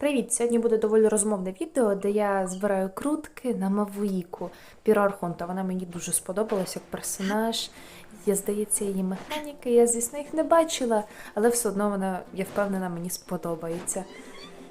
Привіт! Сьогодні буде доволі розмовне відео, де я збираю крутки на Мавуїку Піро Архонта. Вона мені дуже сподобалась як персонаж. Я, здається, її механіки. Я, звісно, їх не бачила, але все одно вона, я впевнена, мені сподобається.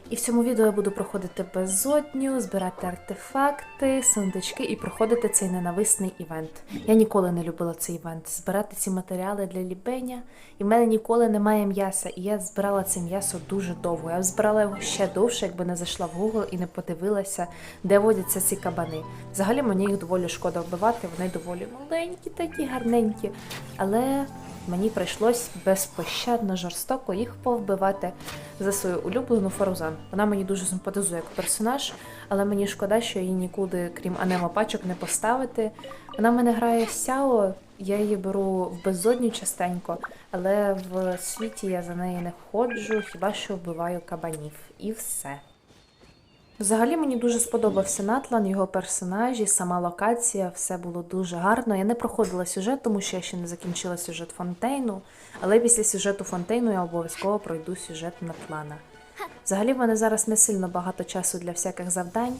І в цьому відео я буду проходити безодню, збирати артефакти, сундучки і проходити цей ненависний івент. Я ніколи не любила цей івент. Збирати ці матеріали для лібеня. І в мене ніколи немає м'яса. І я збирала це м'ясо дуже довго. Я б збирала його ще довше, якби не зайшла в Google і не подивилася, де водяться ці кабани. Взагалі мені їх доволі шкода вбивати, вони доволі маленькі, такі гарненькі. Але мені прийшлось безпощадно жорстоко їх повбивати за свою улюблену Фарузан. Вона мені дуже симпатизує як персонаж, але мені шкода, що її нікуди, крім анемо пачок, не поставити. Вона в мене грає Сяо, я її беру в безодню частенько, але в світі я за неї не ходжу, хіба що вбиваю кабанів. І все. Взагалі мені дуже сподобався Натлан, його персонажі, сама локація, все було дуже гарно. Я не проходила сюжет, тому що я ще не закінчила сюжет Фонтейну, але після сюжету Фонтейну я обов'язково пройду сюжет Натлана. Взагалі в мене зараз не сильно багато часу для всяких завдань,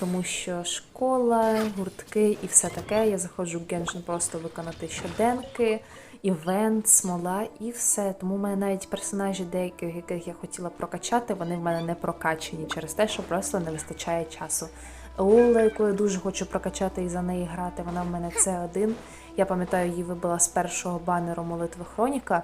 тому що школа, гуртки і все таке. Я заходжу в Genshin просто виконати щоденки, івент, смола і все. Тому в мене навіть персонажі деяких, яких я хотіла прокачати, вони в мене не прокачані через те, що просто не вистачає часу. Ола, яку я дуже хочу прокачати і за неї грати, вона в мене це один. Я пам'ятаю, її вибила з першого банеру молитви Хроніка.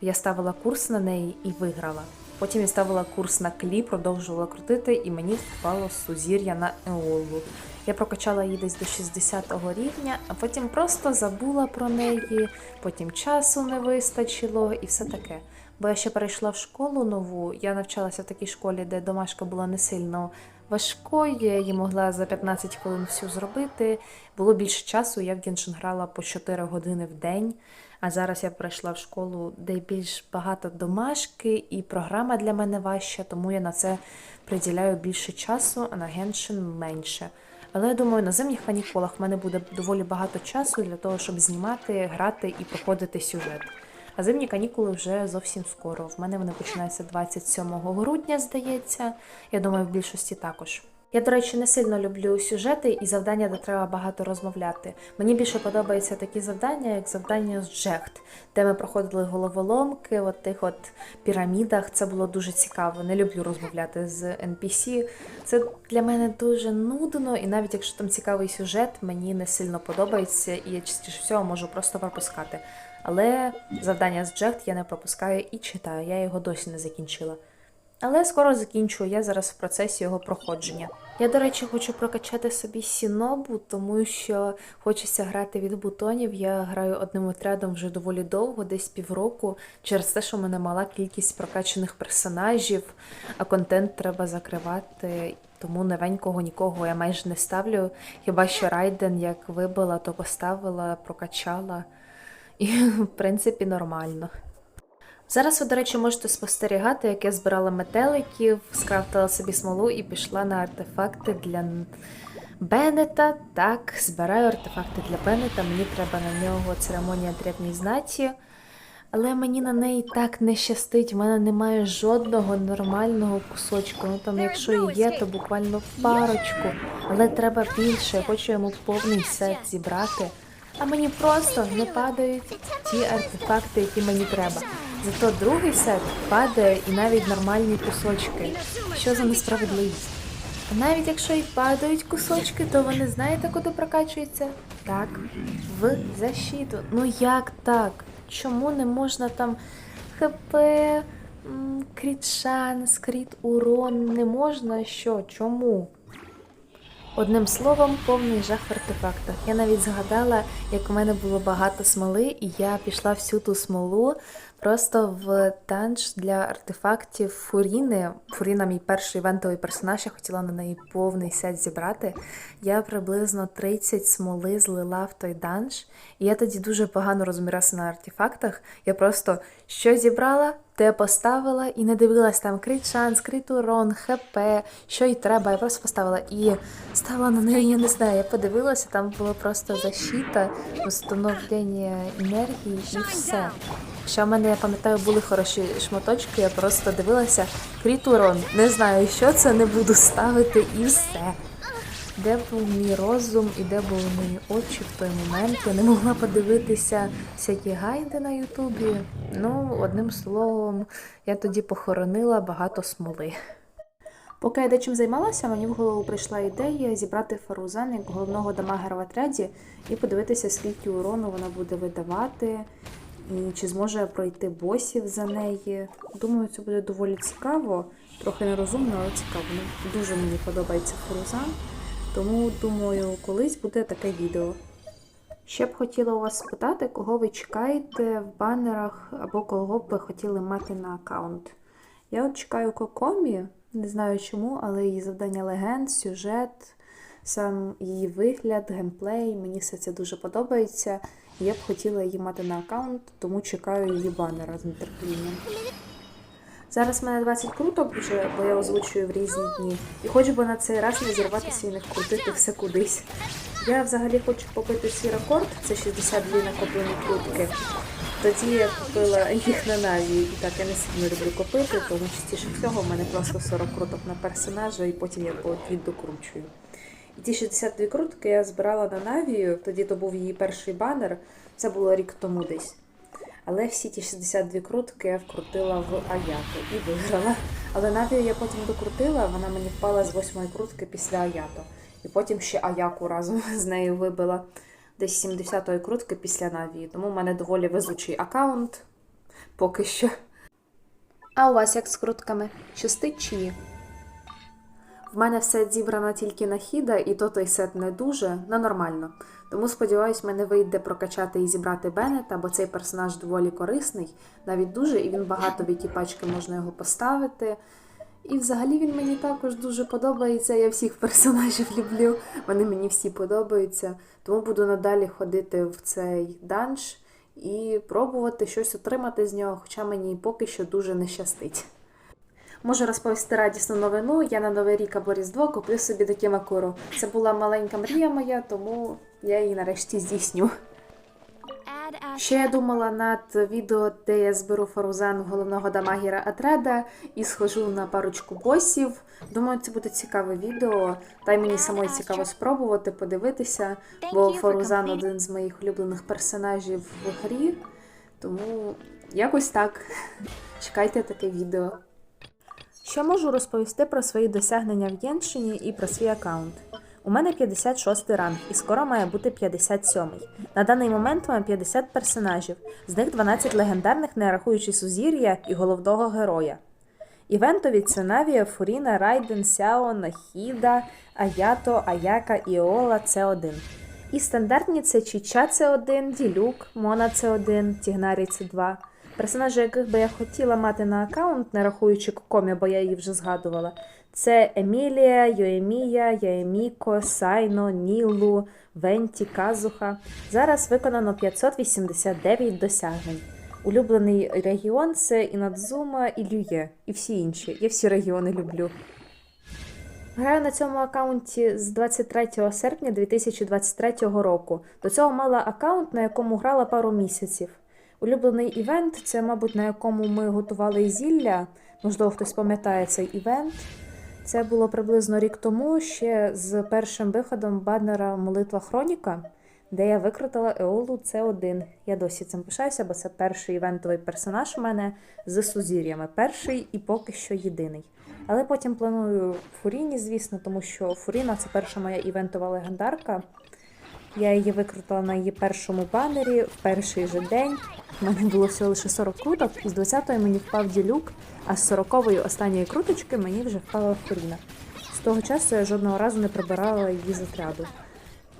Я ставила курс на неї і виграла. Потім я ставила курс на клі, продовжувала крутити, і мені впало сузір'я на Еолу. Я прокачала її десь до 60-го рівня, а потім просто забула про неї, потім часу не вистачило і все таке. Бо я ще перейшла в школу нову, я навчалася в такій школі, де домашка була не сильно важкою, я її могла за 15 хвилин всю зробити. Було більше часу, я в Геншин грала по 4 години в день. А зараз я прийшла в школу, де більш багато домашки, і програма для мене важча, тому я на це приділяю більше часу, а на Геншин менше. Але я думаю, на зимніх канікулах в мене буде доволі багато часу для того, щоб знімати, грати і проходити сюжет. А зимні канікули вже зовсім скоро. В мене вони починаються 27 грудня, здається. Я думаю, в більшості також. Я, до речі, не сильно люблю сюжети і завдання, де треба багато розмовляти. Мені більше подобаються такі завдання, як завдання з Джехт, де ми проходили головоломки, от тих от пірамідах. Це було дуже цікаво. Не люблю розмовляти з NPC. Це для мене дуже нудно, і навіть якщо там цікавий сюжет, мені не сильно подобається, і я частіше всього можу просто пропускати. Але завдання з Джехт я не пропускаю і читаю. Я його досі не закінчила. Але скоро закінчу, я зараз в процесі його проходження. Я, до речі, хочу прокачати собі сінобу, тому що хочеться грати від бутонів. Я граю одним отрядом вже доволі довго, десь півроку, через те, що в мене мала кількість прокачаних персонажів, а контент треба закривати. Тому новенького нікого я майже не ставлю. Хіба що Райден як вибила, то поставила, прокачала. І, в принципі, нормально. Зараз ви, до речі, можете спостерігати, як я збирала метеликів, скрафтила собі смолу і пішла на артефакти для Беннета. Так, збираю артефакти для Беннета. Мені треба на нього церемонія древній знаті. Але мені на неї так не щастить. В мене немає жодного нормального кусочку. Ну там, якщо і є, то буквально парочку. Але треба більше. Я хочу йому повний сет зібрати. А мені просто не падають ті артефакти, які мені треба. Зато другий сет падає і навіть нормальні кусочки. Що за несправедливість? А навіть якщо і падають кусочки, то вони знаєте, куди прокачуються? Так, в защиту. Ну як так? Чому не можна там ХП, кріт шанс, кріт урон? Не можна? Що? Чому? Одним словом, повний жах в артефактах. Я навіть згадала, як у мене було багато смоли, і я пішла всю ту смолу просто в танч для артефактів Фуріни. Фуріна мій перший івентовий персонаж, я хотіла на неї повний сет зібрати. Я приблизно 30 смоли злила в той данж, і я тоді дуже погано розмірявся на артефактах. Я просто що зібрала, те поставила і не дивилась там крит шанс, крит урон, хп, що й треба. Я просто поставила і стала на неї, я не знаю. Я подивилася, там було просто защита, встановлення енергії і все. Ще в мене, я пам'ятаю, були хороші шматочки, я просто дивилася кріт урон. Не знаю, що це, не буду ставити і все. Де був мій розум і де були мої очі в той момент? Я не могла подивитися всякі гайди на Ютубі. Ну, одним словом, я тоді похоронила багато смоли. Поки я дечим займалася, мені в голову прийшла ідея зібрати фарузан як головного дамагера в отряді і подивитися, скільки урону вона буде видавати, чи зможе пройти босів за неї. Думаю, це буде доволі цікаво, трохи нерозумно, але цікаво. Ну, Дуже мені подобається фарузан, тому думаю, колись буде таке відео. Ще б хотіла у вас спитати, кого ви чекаєте в банерах або кого б ви хотіли мати на аккаунт. Я от чекаю Кокомі, не знаю чому, але її завдання легенд, сюжет, сам її вигляд, геймплей, мені все це дуже подобається. Я б хотіла її мати на аккаунт, тому чекаю її банера з нетерпінням. Зараз в мене 20 круток вже, бо я озвучую в різні дні. І хочу би на цей раз не зірватися і не вкрутити все кудись. Я взагалі хочу побити свій рекорд, це 62 накоплені крутки. Тоді я купила їх на Наві, і так я не сильно люблю купити, тому частіше всього в мене просто 40 круток на персонажа, і потім я по дві докручую. І ті 62 крутки я збирала на Навію, тоді то був її перший банер, це було рік тому десь. Але всі ті 62 крутки я вкрутила в Аято і виграла. Але Навію я потім докрутила, вона мені впала з восьмої крутки після Аято. І потім ще Аяку разом з нею вибила десь 70-ї крутки після Навії. Тому в мене доволі везучий аккаунт поки що. А у вас як з крутками? Щастить чи ні? В мене все зібрано тільки на хіда, і то той сет не дуже, но нормально. Тому сподіваюсь, мене вийде прокачати і зібрати Беннета, бо цей персонаж доволі корисний, навіть дуже, і він багато в які пачки можна його поставити. І взагалі він мені також дуже подобається. Я всіх персонажів люблю. Вони мені всі подобаються. Тому буду надалі ходити в цей данж і пробувати щось отримати з нього, хоча мені поки що дуже не щастить. Можу розповісти радісну новину. Я на Новий рік або Різдво куплю собі такі макуру. Це була маленька мрія моя, тому я її нарешті здійсню. Ще я думала над відео, де я зберу фарузан головного дамагіра Атреда і схожу на парочку босів. Думаю, це буде цікаве відео. Та й мені самої цікаво спробувати, подивитися, бо Фарузан один з моїх улюблених персонажів в грі. Тому якось так. Чекайте таке відео. Що можу розповісти про свої досягнення в Єншині і про свій аккаунт? У мене 56 ранг і скоро має бути 57. На даний момент маю 50 персонажів, з них 12 легендарних, не рахуючи Сузір'я і головного героя. Івентові це Навія, Фуріна, Райден, Сяо, Нахіда, Аято, Аяка, Іола С1. І стандартні це Чіча С1, Ділюк, Мона С1, Тігнарій С2. Персонажі, яких би я хотіла мати на аккаунт, не рахуючи Кокомі, бо я її вже згадувала. Це Емілія, Йоемія, Яеміко, Сайно, Нілу, Венті, Казуха. Зараз виконано 589 досягнень. Улюблений регіон це Інадзума і Лює, і всі інші. Я всі регіони люблю. Граю на цьому аккаунті з 23 серпня 2023 року. До цього мала аккаунт, на якому грала пару місяців. Улюблений івент це, мабуть, на якому ми готували зілля. Можливо, хтось пам'ятає цей івент. Це було приблизно рік тому, ще з першим виходом баннера Молитва Хроніка, де я викрутила Еолу С1. Я досі цим пишаюся, бо це перший івентовий персонаж у мене з сузір'ями. Перший і поки що єдиний. Але потім планую Фуріні, звісно, тому що Фуріна це перша моя івентова легендарка. Я її викрутила на її першому банері в перший же день. У мене було всього лише 40 круток, з 20-ї мені впав ділюк, а з 40-ї останньої круточки мені вже впала Фуріна. З того часу я жодного разу не прибирала її з отряду.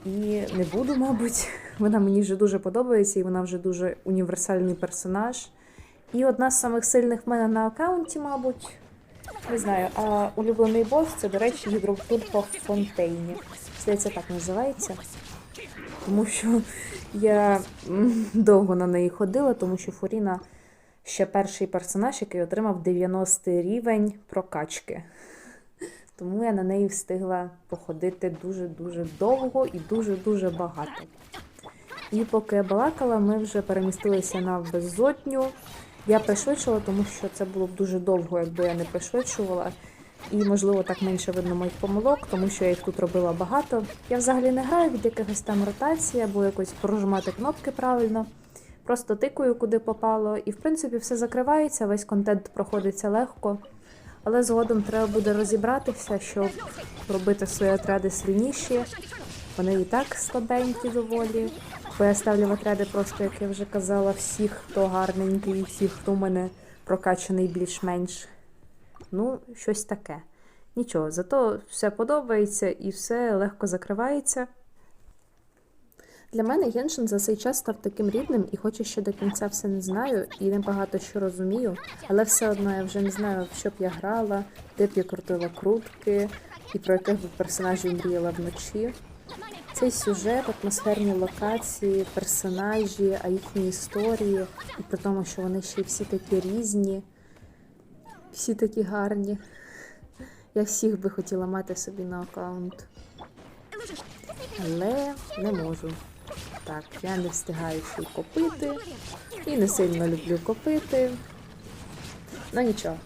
І не буду, мабуть. Вона мені вже дуже подобається, і вона вже дуже універсальний персонаж. І одна з самих сильних в мене на аккаунті, мабуть. Не знаю, а улюблений бос це, до речі, гідрофурпа в фонтейні. Здається, так називається. Тому що я довго на неї ходила, тому що Фуріна ще перший персонаж, який отримав 90 рівень прокачки. Тому я на неї встигла походити дуже-дуже довго і дуже-дуже багато. І поки я балакала, ми вже перемістилися на безодню. Я пришвидшила, тому що це було б дуже довго, якби я не пришвидшувала. І, можливо, так менше видно моїх помилок, тому що я їх тут робила багато. Я взагалі не граю від якихось там ротацій або якось прожимати кнопки правильно. Просто тикаю, куди попало, і в принципі все закривається, весь контент проходиться легко. Але згодом треба буде розібратися, щоб робити свої отряди сильніші. Вони і так слабенькі доволі. Бо я ставлю в отряди просто, як я вже казала, всіх, хто гарненький, всіх, хто в мене прокачаний більш-менш. Ну, щось таке. Нічого, зато все подобається і все легко закривається. Для мене Геншин за цей час став таким рідним, і хоч ще до кінця все не знаю і небагато що розумію, але все одно я вже не знаю, в що б я грала, де б я крутила крутки і про яких би персонажів мріяла вночі. Цей сюжет, атмосферні локації, персонажі, а їхні історії, і при тому, що вони ще всі такі різні, всі такі гарні. Я всіх би хотіла мати собі на аккаунт. Але не можу. Так, я не встигаю й копити. І не сильно люблю копити. Ну нічого.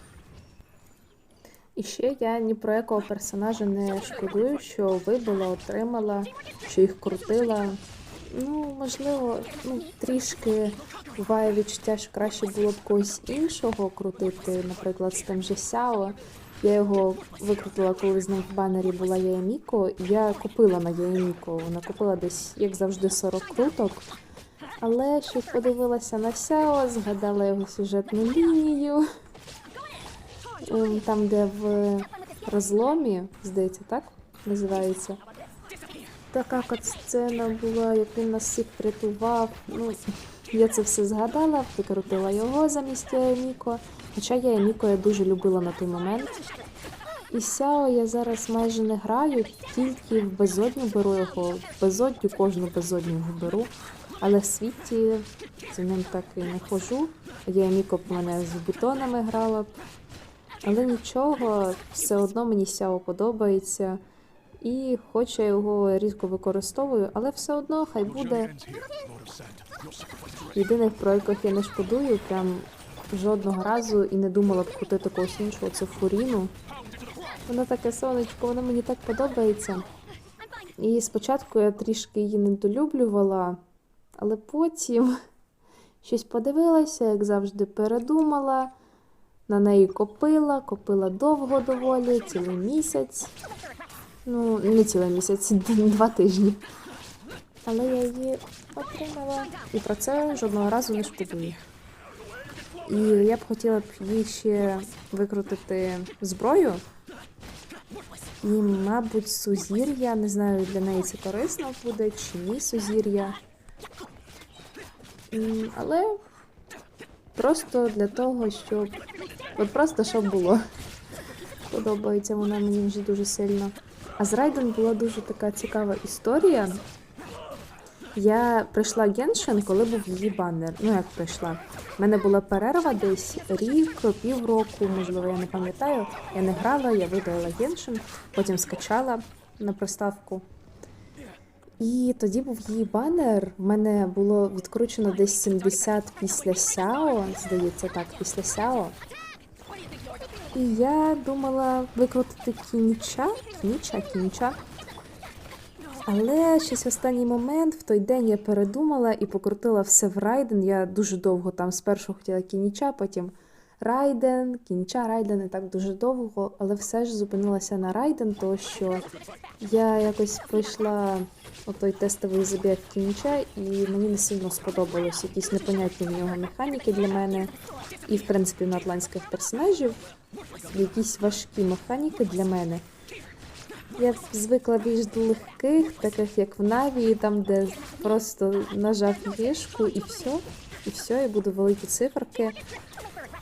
І ще я ні про якого персонажа не шкодую, що вибила, отримала, що їх крутила. Ну, можливо, ну, трішки буває відчуття, що краще було б когось іншого крутити, наприклад, з тим же Сяо. Я його викрутила, коли з ним в банері була Яяміко. і Я купила на Яяміко. Вона купила десь, як завжди, 40 круток. Але щось подивилася на Сяо, згадала його сюжетну лінію. Ем, Там, де в розломі, здається, так називається. Така от сцена була, як він нас всіх врятував. Ну, я це все згадала, викрутила його замість Яяміко. Хоча я Яяміко я дуже любила на той момент. І Сяо я зараз майже не граю, тільки в безодню беру його. В безодню кожну безодню його беру. Але в світі з ним так і не хожу. Яяміко б мене з бутонами грала б. Але нічого, все одно мені Сяо подобається. І хоч я його рідко використовую, але все одно хай буде. Єдиних, про яких я не шкодую, прям жодного разу і не думала б крутити когось іншого, це Фуріну. Воно таке сонечко, воно мені так подобається. І спочатку я трішки її недолюблювала, але потім щось подивилася, як завжди передумала. На неї копила, копила довго доволі, цілий місяць. Ну, не цілий місяць, два тижні. Але я її отримала. І про це жодного разу не шкодую. І я б хотіла б їй ще викрутити зброю. І, мабуть, сузір'я. Не знаю, для неї це корисно буде чи ні сузір'я. Але просто для того, щоб. От просто щоб було. Подобається вона мені вже дуже сильно. А з Райден була дуже така цікава історія. Я прийшла Геншин, коли був її банер. Ну, як прийшла. У мене була перерва десь рік, півроку, можливо, я не пам'ятаю. Я не грала, я видала Геншин, потім скачала на приставку. І тоді був її банер. В мене було відкручено десь 70 після Сяо, здається, так, після Сяо. І я думала викрутити кініча, кініча, кініча. Але щось в останній момент, в той день я передумала і покрутила все в Райден. Я дуже довго там спершу хотіла кініча, потім Райден, кініча, Райден і так дуже довго, але все ж зупинилася на Райден, тому що я якось пройшла отой тестовий забіг кініча, і мені не сильно сподобалось якісь непонятні в нього механіки для мене, і в принципі на атлантських персонажів якісь важкі механіки для мене. Я звикла більш до легких, таких як в Наві, там, де просто нажав мішку і все, і все, і буду великі циферки.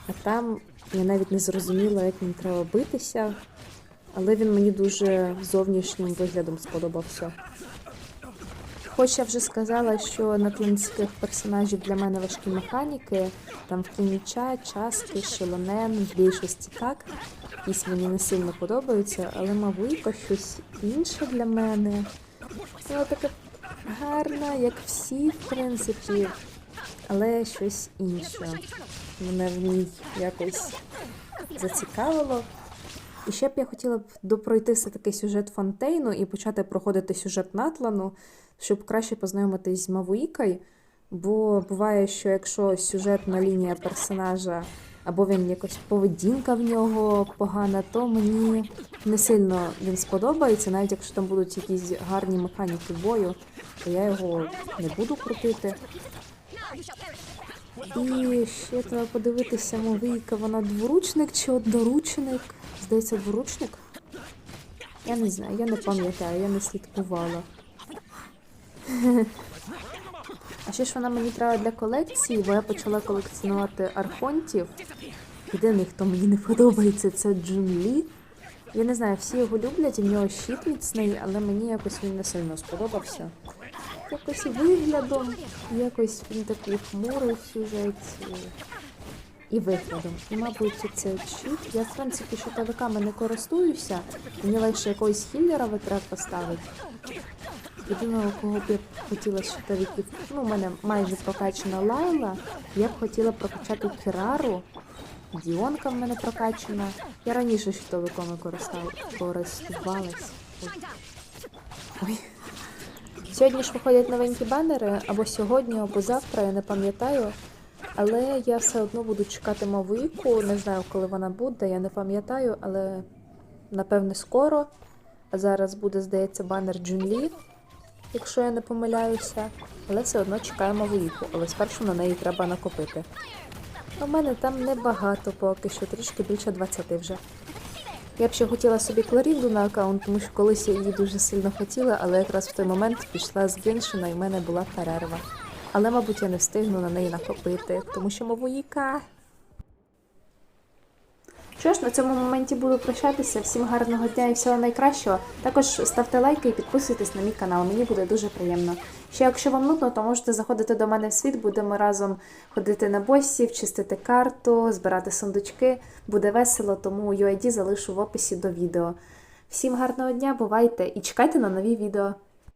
А там я навіть не зрозуміла, як ним треба битися, але він мені дуже зовнішнім виглядом сподобався. Хоч я вже сказала, що на тлинських персонажів для мене важкі механіки, там в Кініча, Часки, Шелонен, в більшості так. Якісь мені не сильно подобаються, але Мавуйко щось інше для мене. Воно таке гарна, як всі, в принципі, але щось інше. Мене в ній якось зацікавило. І ще б я хотіла б допройти все-таки сюжет Фонтейну і почати проходити сюжет Натлану, щоб краще познайомитись з Мавуїкою. Бо буває, що якщо сюжетна лінія персонажа або він якось поведінка в нього погана, то мені не сильно він сподобається, навіть якщо там будуть якісь гарні механіки бою, то я його не буду крутити. І ще треба подивитися, Мовійка, вона дворучник чи одноручник? Здається, дворучник. Я не знаю, я не пам'ятаю, я не слідкувала. А ще ж вона мені треба для колекції, бо я почала колекціонувати архонтів. Єдиний, хто мені не подобається, це Джун Лі. Я не знаю, всі його люблять, в нього щит міцний, але мені якось він не сильно сподобався. Якось виглядом, якось він такий хмурий в сюжеті. І виглядом. І, мабуть, це щит. Я, в принципі, щитовиками не користуюся. Мені легше якогось хіллера витрат поставити. Єдиного, кого б я хотіла щитовиків, ну, у мене майже прокачана Лайла. Я б хотіла прокачати Кірару. Діонка в мене прокачана. Я раніше щитовиками користувалась. Ой. Сьогодні ж виходять новенькі банери, або сьогодні, або завтра, я не пам'ятаю. Але я все одно буду чекати мовику. Не знаю, коли вона буде, я не пам'ятаю, але напевне скоро. А зараз буде, здається, банер Джунлі, якщо я не помиляюся. Але все одно чекаємо виїху, але спершу на неї треба накопити. У мене там небагато поки що, трішки більше 20 вже. Я б ще хотіла собі Кларінду на аккаунт, тому що колись я її дуже сильно хотіла, але якраз в той момент пішла з Геншина і в мене була перерва. Але, мабуть, я не встигну на неї накопити, тому що мовоїка. Що ж, на цьому моменті буду прощатися. Всім гарного дня і всього найкращого. Також ставте лайки і підписуйтесь на мій канал, мені буде дуже приємно. Ще якщо вам нудно, то можете заходити до мене в світ, будемо разом ходити на босів, чистити карту, збирати сундучки. Буде весело, тому UID залишу в описі до відео. Всім гарного дня, бувайте і чекайте на нові відео.